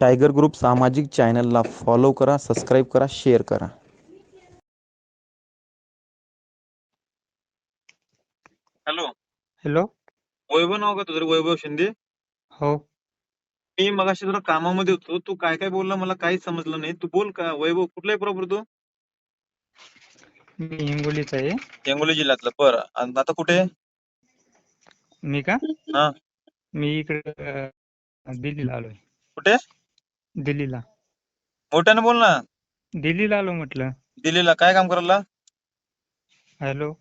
Tiger group सामाजिक चॅनलला follow करा सबस्क्राईब करा शेअर करा. हॅलो. हॅलो. वैभव नाव का तुझं वैभव शिंदे? हो. मी मगाशी जरा कामामध्ये होतो तू काय काय बोलला मला काहीच समजलं नाही. तू बोल का? वैभव कुठला आहे प्रॉपर तू? मी हिंगोलीचा आहे. हिंगोली जिल्ह्यातलं. बरं. आणि आता कुठे आहे? मी का? हा. मी इकडे अं, दिल्लीला आलोय. कुठे? दिल्लीला. मोठ्यानं बोल ना. दिल्लीला आलो म्हटलं. दिल्लीला. काय काम करायला? हॅलो.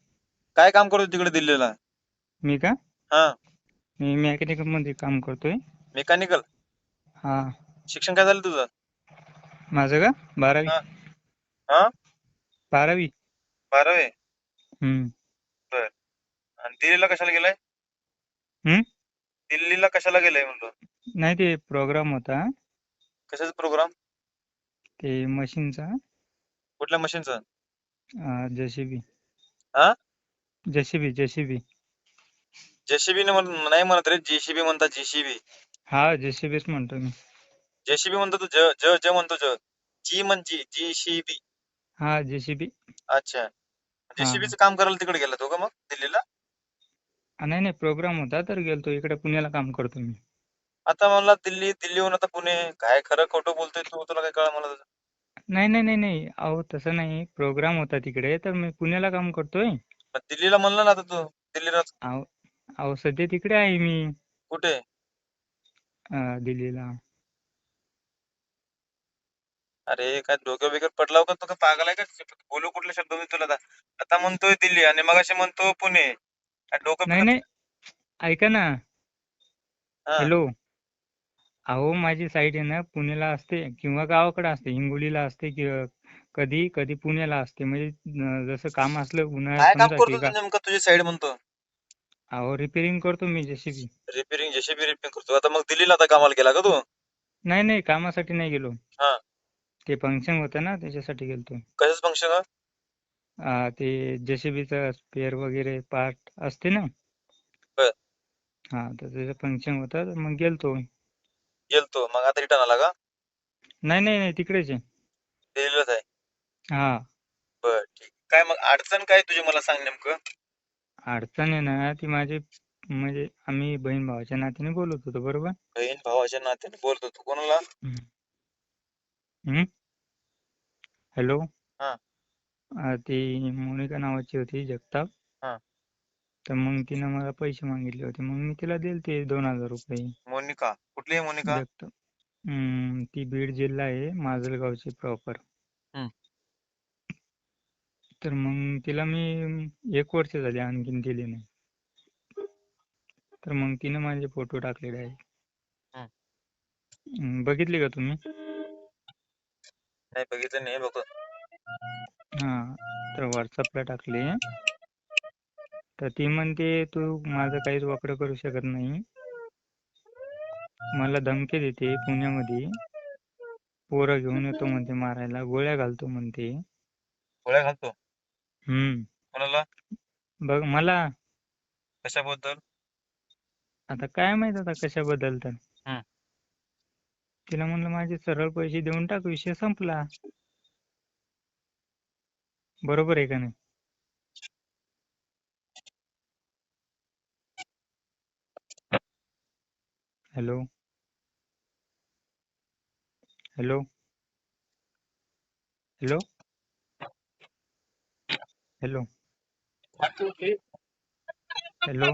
काय काम करतो तिकडे दिल्लीला? मी का? हा. मी मेकॅनिकलमध्ये काम करतोय. मेकॅनिकल? हा. शिक्षण काय झालं तुझं? माझं का? बारावी. हा. हा? बारावी. बारावी? हम्म. आणि दिल्लीला कशाला गेलाय? हम्म? दिल्लीला कशाला गेलाय म्हणलो नाही ते प्रोग्राम होता. कशाचा प्रोग्राम ते मशीनचा कुठल्या मशीनचा जेसीबी. हा? JCB JCB. जेसीबी नाही म्हणत रे जेसीबी म्हणतात जेसीबी. हा जेसीबीच म्हणतो मी. जेसीबी म्हणतो तू ज ज ज म्हणतो ज. जी म्हण जी जेसीबी. हा जेसीबी. अच्छा. जेसीबीचं काम करायला तिकडे गेला तो का मग दिल्लीला? नाही नाही प्रोग्राम होता तर गेलतो. इकडे पुण्याला काम करतो मी. आता मला दिल्ली दिल्लीहून आता पुणे. काय खरं खोटं बोलतोय तू? तुला काय कळ मला? नाही नाही नाही नाही. अहो तसं नाही. प्रोग्राम होता तिकडे तर मी पुण्याला काम करतोय. मग दिल्लीला म्हणलं ना आता तू? दिल्लीला अहो अहो सध्या तिकडे आहे मी. कुठे? अं, दिल्लीला. अरे काय डोक्या बिकर पडला का? तू का पागल आहे का? बोलू कुठले शब्द मी तुला? आता आता म्हणतोय दिल्ली आणि मगाशी म्हणतो पुणे. काय डोकं नाही नाही. ऐका ना. हा. हॅलो. अहो माझी साईट आहे ना पुण्याला असते किंवा गावाकडे असते हिंगोलीला असते किंवा कधी कधी पुण्याला असते. म्हणजे अं, जसं काम असलं काय उन्हाळ्यात काम समजा करतो की तू गा- नेमकं? तुझी साईड म्हणतो. अहो रिपेअरिंग करतो मी जेसीबी. रिपेअरिंग जेसीबी रिपेअरिंग करतो. आता मग दिल्लीला आता कामाला गेला का तू? नाही नाही कामासाठी नाही गेलो. हा. ते फंक्शन होतं ना त्याच्यासाठी गेलतो. कशाच फंक्शन ते जेसीबीचा स्पेअर वगैरे पार्ट असते ना. हा तर त्याचं फंक्शन होतं. तर मग गेलतो. गेलतो. मग आता रिटर्न आला का? नाही नाही नाही तिकडेच आहे. दिल्लीलाच आहे. हा. बर ठीक. काय मग अडचण काय तुझी? मला सांग नेमकं. अडचण आहे ना ती माझी म्हणजे आम्ही बहीण भावाच्या नात्याने बोलत होतो बरोबर? बहीण भावाच्या नात्याने बोलतो तू कोणाला? हॅलो? हा. अं, ती मोनिका नावाची होती जगताप. हा. तर मग तिनं मला पैसे मागितले होते. मग मी तिला दिलते दोन हजार रुपये. मोनिका? कुठली आहे मोनिका? जगताप. ती बीड जिल्हा आहे माजलगावची प्रॉपर. तर मग तिला मी एक वर्ष झाले आणखीन दिली नाही. तर मग तिने माझे फोटो टाकलेले आहे बघितले का तुम्ही? नाही बघितलं नाही बघ. हा. तर व्हॉट्सअपला टाकले. तर ती म्हणते तू माझं काहीच वाकडं करू शकत नाही. मला धमकी देते पुण्यामध्ये. पोरं घेऊन येतो म्हणते मारायला. गोळ्या घालतो म्हणते. गोळ्या घालतो? हम्म. कोणाला? बघ मला. कशाबद्दल? आता काय माहीत आता कशाबद्दल तर. तिला म्हणलं माझे सरळ पैसे देऊन टाक विषय संपला. बरोबर आहे का नाही? Hello? Hello? Hello? Hello? Hello?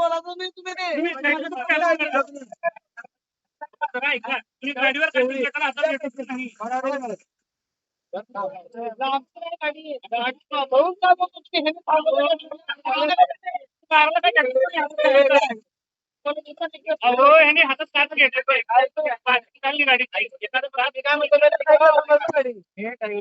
बोलायचं नाही तुम्ही तुम्ही ते. भाऊ काय बोलतो तुम्ही? ह्याने थांबवलं. अहो, ह्याने हातात काच घेतलं गाडी एखादं काय? गाडी. हे काय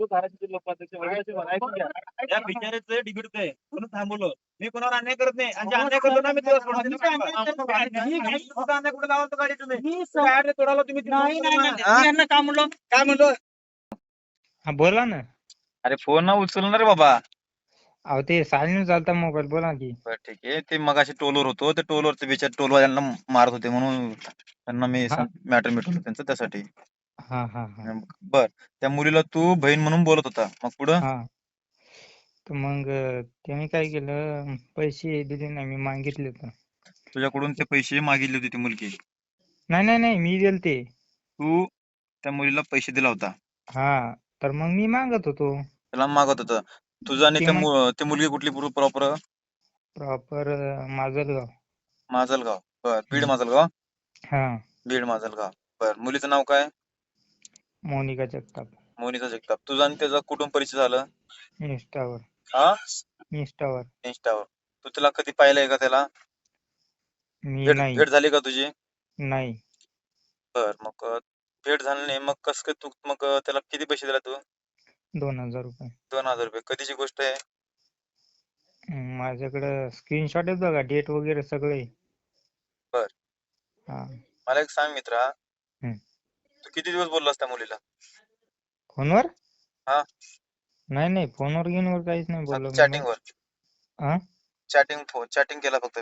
म्हणून थांबवलं. मी कोणावर अन्याय करत नाही. आणि जे अन्याय करतो ना मी काय अन्याय? गाडी- कुठं लावाल गाडी तुम्ही काय तोडाला तुम्ही नाही काय म्हणलो? काय म्हणलो? हा बोला ना. अरे फोन ना उचलणार रे बाबा. अहो ते सायलेंट चालता मोबाईल बोला की. बरं ठीक आहे. ते मगाशी टोलवर होतो. ते टोलवर ते बिचार टोलवाल्यांना मारत होते म्हणून त्यांना मी हा. मॅटर मिटवलं त्यांचं त्यासाठी. हा हा हा. बर. त्या मुलीला तू बहीण म्हणून बोलत होता. मग पुढं? हा. तर मग अं, त्याने काय केलं? पैसे दिले नाही मी मागितले होते. तुझ्याकडून ते पैसे मागितले होते ती मुलगी. नाही नाही नाही मी दिलते तू त्या मुलीला पैसे दिला होता. हा. तर मग मी मागत होतो. त्याला मागत होता. तुझा आणि ती मु- मुलगी कुठली प्रॉपर प्रॉपर माजलगाव. माजलगाव. बर बीड हम्म. माजलगाव? हा. बीड माजलगाव. बर मुलीचं नाव काय? मोनिका जगताप. मोनिका जगताप. तुझा आणि त्याचा कुटुंब परिचय झालं? इंस्टावर हा? इंस्टावर इंस्टावर तू त्याला कधी पाहिलंय का त्याला? मी भेट नाही. भेट झाली का तुझी? नाही. बर मग अं, भेट झाली नाही. मग कस काय तू मग अं, त्याला किती पैसे दिला तू? दोन हजार रुपये. दोन हजार रुपये. कधीची गोष्ट आहे? हम्म, माझ्याकडं स्क्रीनशॉट आहेत बघा डेट वगैरे सगळे. बर. हा. मला एक सांग मित्रा. हम्म. तू किती दिवस बोललास त्या मुलीला? फोनवर? हा. नाही नाही फोनवर गिनवर काहीच नाही बोललो मी चॅटिंग वर. हा चॅटिंग फोन चॅटिंग केला फक्त.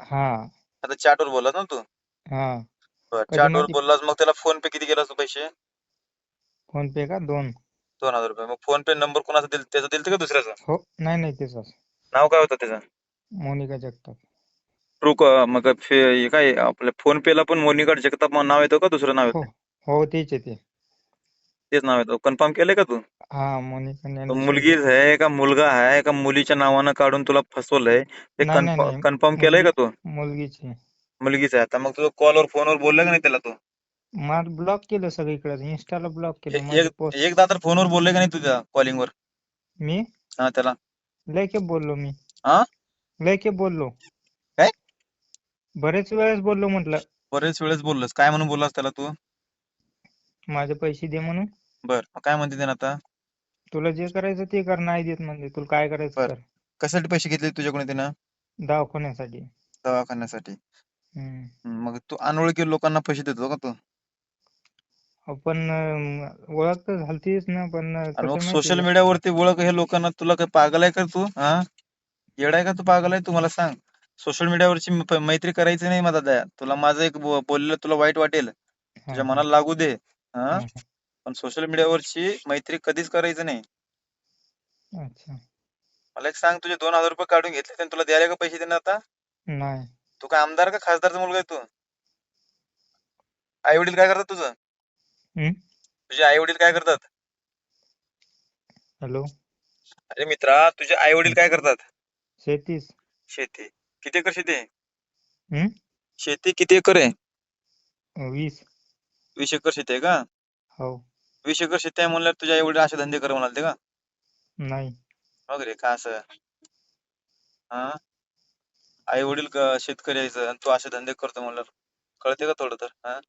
हा. आता chat वर बोललास ना तू? हा. बर कधी chat वर बोललास मग त्याला फोन पे किती केलास तू पैसे? फोन पे का? दोन. दोन हजार रुपये. मग फोन पे नंबर कोणाचा दिल त्याचा दिलते का दुसऱ्याचा? हो नाही नाही त्याचाच. नाव काय होतं त्याचं? मोनिका जगताप. ट्रू मग फे- हे काय आपल्या फोन पे ला पण मोनिका जगताप म्हणून नाव येतं का दुसरं नाव येतं? हो तेच आहे ते. तेच नाव येतं. कन्फर्म केलंय का तू? हा मोनिका तो ज्ञानेश्वर मुलगीच आहे का मुलगा आहे का मुलीच्या नावानं काढून तुला फसवलंय? ते नाही, नाही, नाही. कन्फर्म केलंय का तू? मुलगीच आहे. मुलगीच आहे. आता मग तुझं कॉलवर फोनवर बोलला का नाही त्याला तू? मला ब्लॉक केलं सगळीकडे इंस्टाला ब्लॉक केलं एक- माझी एक- पोस्ट एकदा तर फोनवर बोलले का नाही तुझ्या कॉलिंगवर मी? हा त्याला. लय खेप बोललो मी. हा? लय खेप बोललो. काय? बरेच वेळेस बोललो म्हटलं. बरेच वेळेस बोललास. काय म्हणून बोललास त्याला तू? माझे पैसे दे म्हणून. बर मग काय म्हणते त्यानं आता? तुला जे करायचं ते कर नाही देत म्हणजे तुला काय करायचं बरं. कर. कशासाठी पैसे घेतले तुझ्याकडून त्यानं? दवाखान्यासाठी. दवाखान्यासाठी. हम्म हम्म, मग तू अनोळखी लोकांना पैसे देतो का तू? पण अं, ओळख तर झालतीच ना पण कसं मग माहितीये सोशल का? मीडियावरती ओळख हे लोकांना तुला काय पागल आहे का तू? हा? येडा आहे का तू पागल आहे? तू मला सांग. सोशल मीडियावरची म- प- मैत्री करायची नाही माझा दया. तुला माझं एक बो- बोललेलं तुला वाईट वाटेल. हा, तुझ्या मनाला लागू दे. हा? हा, पण सोशल मीडियावरची मैत्री कधीच करायचं नाही. अच्छा. मला एक सांग तुझे दोन हजार रुपये काढून घेतले त्यांनी तुला द्यायला का पैसे देणार आता? नाही. तू काय आमदार का खासदारचा मुलगा आहे तू? आई वडील काय करतात तुझं? तुझे आई वडील काय करतात? हॅलो? अरे मित्रा तुझे आई वडील काय करतात? शेतीच. शेती. किती एकर शेती आहे? हम्म? शेती किती एकर आहे? वीस. वीस एकर शेती आहे का? हो. वीस एकर शेती आहे म्हणल्यावर तुझे आई वडील असे धंदे कर म्हणाले का? नाही. मग रे? का असं? हा? आई वडील शेतकरी यायचं आणि तू असे धंदे करतो म्हणल्यावर. कळते का थोडं तर? हा?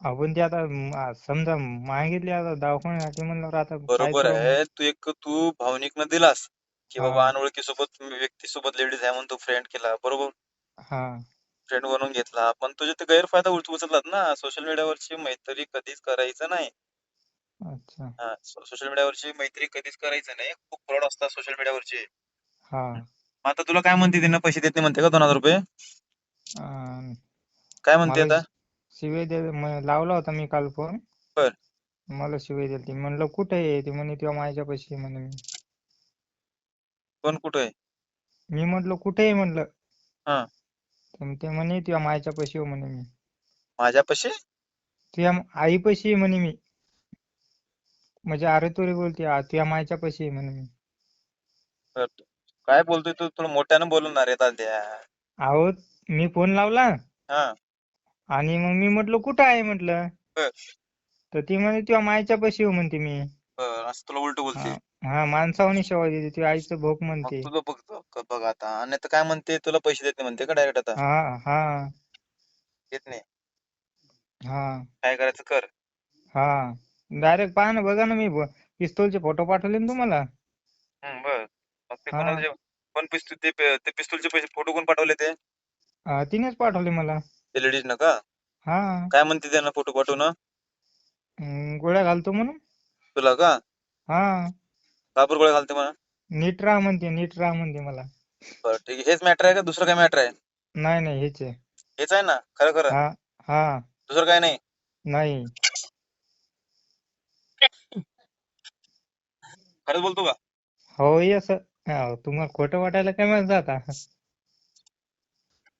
आपण ते आता म, आ, समजा मागितले आता दवाखान्यासाठी म्हणल्यावर आता काय बरोबर आहे. तू एक तू भावनिकनं दिलास की बाबा हा. सोबत व्यक्ती सोबत लेडीज आहे म्हणून तू फ्रेंड केला. बरोबर? हा. फ्रेंड बनवून घेतला. पण तुझे ते गैरफायदा उच- उचललात ना. सोशल मीडियावरची मैत्री कधीच करायचं नाही. अच्छा. सोशल मीडियावरची मैत्री कधीच करायचं नाही. खूप फ्रॉड असतात सोशल मीडियावरचे हा. मग आता तुला काय म्हणते त्यांना पैसे देत नाही म्हणते का दोन हजार रुपये? अं, काय म्हणते मला आता? दे म- लावला होता मी काल फोन. बर. मला शिवाय दिली म्हणलं कुठे आहे ते? म्हणे तेव्हा माझ्या पैसे आहे म्हणे मी. कोण कुठं आहे? मी म्हटलं कुठे आहे म्हटलं? हा. तर ते म्हणे तुझ्या मायच्या पैसे म्हणे मी. माझ्यापाशी? तुझ्या आई पैसे म्हणे मी. म्हणजे अरे तुरे बोलते "आ, तुझ्या मायच्या पैसे आहे म्हणे मी. काय बोलतोय तू? थोडं मोठ्यानं आहे दाद्या अहो मी फोन लावला. हा. आणि मग मी म्हटलं कुठं आहे? म्हटलं. बर. तर ती म्हणे तुझ्या मायच्या पैसे म्हणते मी. बरं, असं तुला उलट बोलते. हा हा माणसावानी सेवा देते ती आईचं मग म्हणते. तुझं बघ क- बघ आता. आणि तर काय म्हणते तुला पैसे देत नाही म्हणते का डायरेक्ट आता? हा हा. देत नाही. हा. काय करायचं कर. हा. डायरेक्ट पहा ना बघा ना मी पिस्तूलचे फोटो पाठवले ना तुम्हाला? हम्म, बर. मग ते हा. कोणाला जे- कोण पिस्तूल ते ते पिस्तूलचे पैसे फोटो कोण पाठवले ते? हा, तिनेच पाठवले मला. ते लेडीज ना का? हा. काय म्हणते त्यांना फोटो पाठवणं? हम्म, गोळ्या घालतो म्हणून. तुला का? हा. कापूर गोळ्या घालते म्हणा? नीट राहा म्हणते नीट राहा म्हणते मला. बरं ठीक आहे. हेच मॅटर आहे का? दुसरं काय मॅटर आहे? नाही नाही हेच आहे. हेच आहे ना? खरं खरं. हा हा. दुसरं काय नाही? नाही. खरंच बोलतो का? हो असं तुम्हाला खोटं वाटायला काय मग जाता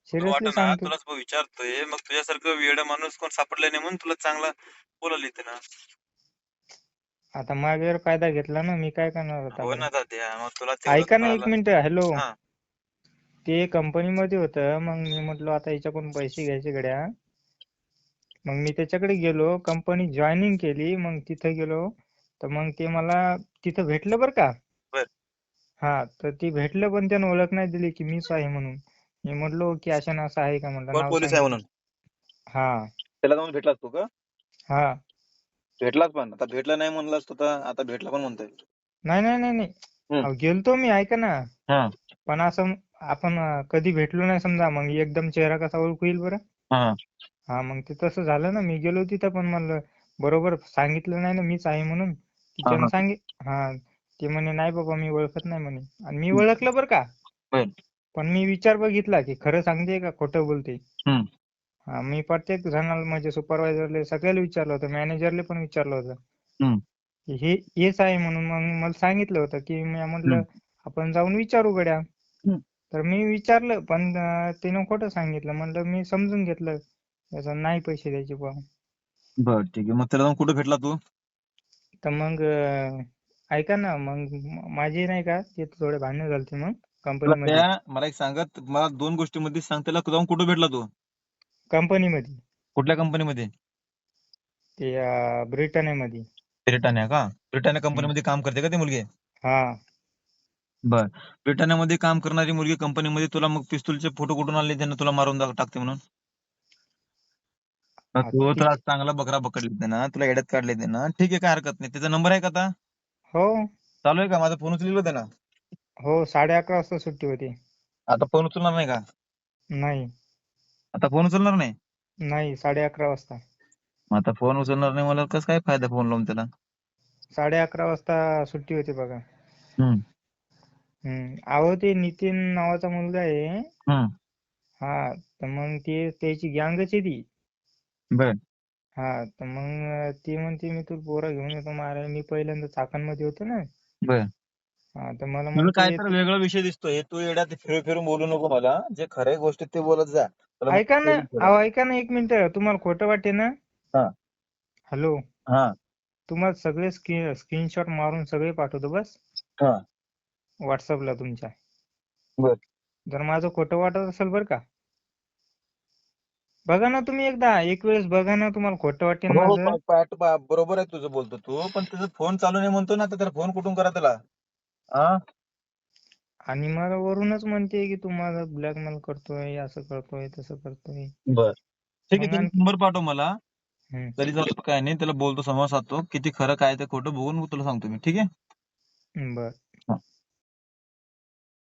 सिरियसली सांगतो. तुलाच विचारतोय. मग तुझ्यासारखं वेड माणूस कोण सापडला नाही म्हणून तुला चांगला बोलायला येते ना. आता माझ्यावर फायदा घेतला ना मी काय करणार होता हो बरं? ना दाद्या मग तुला तेवढं ऐका ना एक. Minute hello. हा. ते कंपनी मध्ये होतं मग मी म्हटलो आता याच्याकडून पैसे घ्यायचे गड्या. मग मी त्याच्याकडे गेलो कंपनी जॉईनिंग केली मग तिथे गेलो. तर मग ते मला तिथं भेटलं बरं का? बर. हा तर ते भेटलं पण त्यानं ओळख नाही दिली की मीच आहे म्हणून. मी म्हटलो की अशा असं आहे का म्हटलं? पोलीस आहे. म्हणून? हा. त्याला जाऊन भेटलास तू का? हा. भेटलाच पण. आता भेटला नाही म्हणलास तू तर आता भेटला पण म्हणतोय. नाही नाही नाही नाही. अहो, गेलतो मी ऐका ना. हा. पण असं आपण कधी भेटलो नाही समजा मग एकदम चेहरा कसा ओळखू येईल बरं? हा. हा मग ते तसं झालं ना. मी गेलो तिथं पण म्हणलं बरोबर सांगितलं नाही ना मीच आहे म्हणून. तिच्यानं हा. सांगित हा. ते म्हणे नाही बाबा मी ओळखत नाही म्हणे. आणि मी ओळखलं बरं का. पण मी विचार बघितला की खरं सांगते का? खोटं बोलते. हा मी प्रत्येक जणाला म्हणजे सुपरवायझरले सगळ्याला विचारलं होतं मॅनेजरले पण विचारलं होतं. हे हेच आहे म्हणून मग मला सांगितलं होतं की मी म्हटलं आपण जाऊन विचारू गड्या. तर मी विचारलं पण अं, त्यानं खोटं सांगितलं. म्हणलं मी समजून घेतलं. त्याचं नाही पैसे द्यायचे बुवा. बर ठीक आहे. मग त्याला जाऊन कुठे भेटला तू? तर मग ऐका ना मग माझे नाही का ते थोडे भांडणं झालते मग. कंपनीमध्ये त्या मला एक सांगत मला दोन गोष्टीमध्ये सांग त्याला जाऊन कुठे भेटला तू? कंपनीमध्ये कुठल्या कंपनीमध्ये ते अं, ब्रिटनीमध्ये ब्रिटानिया का? ब्रिटानिया कंपनीमध्ये काम करते का ती मुलगी? हा. बर. ब्रिटानियामध्ये काम करणारी मुलगी कंपनीमध्ये तुला मग पिस्तूलचे फ़ोटो कुठून आणले त्यानं तुला मारून टाक- टाकते म्हणून? मग तो तुला चांगला बकरा पकडले ना तुला येड्यात काढले ठीक आहे काय हरकत नाही. त्याचा नंबर आहे का आता? हो. चालू आहे का? माझा फ़ोन उचलेला होता ना हो साडे अकरा वाजता सुट्टी होती. आता फोन उचलणार नाही का? नाही. आता फोन उचलणार नाही? नाही साडे अकरा वाजता. मग आता फोन उचलणार नाही मला कसं काय फायदा फोन लावून त्याला? साडे अकरा वाजता सुट्टी होती बघा. हम्म. हम्म. अहो ते नितीन नावाचा मुलगा आहे. हम्म. हा तर मग ते त्याची गँगच आहे ती. बर. हा तर मग ती म्हणते मी तू पोरं घेऊन येतो मारायला. मी पहिल्यांदा चाकणमध्ये होतो ना. बर. हा तर मला तुला म्हणते काय तर वेगळा विषय दिसतोय. तू येड्यात फिरून फिरून बोलू नको मला. जे खऱ्या गोष्टी ते बोलत जा. तुला ऐका ना कळेल. अहो ऐका ना एक मिनिट. तुम्हाला खोटं वाटते ना? हा. हॅलो. हा. तुम्हाला सगळे स्क्रीन स्क्रीनशॉट मारून सगळे पाठवतो बस. हा. व्हॉट्सअपला तुमच्या. बर. जर माझं खोटं वाटत असेल बरं का. बघा ना तुम्ही एकदा. एक वेळेस बघा ना तुम्हाला खोटं वाटेल हो, माझं. पण पाठ- बा- बरोबर आहे तुझं बोलतो तू. पण तुझा फोन चालू नाही म्हणतो ना आता त्याला फोन कुठून करा त्याला? हा आणि मला वरूनच म्हणते की तू माझा ब्लॅकमेल करतोय असं करतोय तसं करतोय. बर. ठीक आहे आणखी- नंबर पाठव मला. हम्म. तरी झालं काय नाही त्याला बोलतो संवाद साधतो. किती खरं काय ते खोटं बघून मग तुला सांगतो मी ठीक आहे? बर.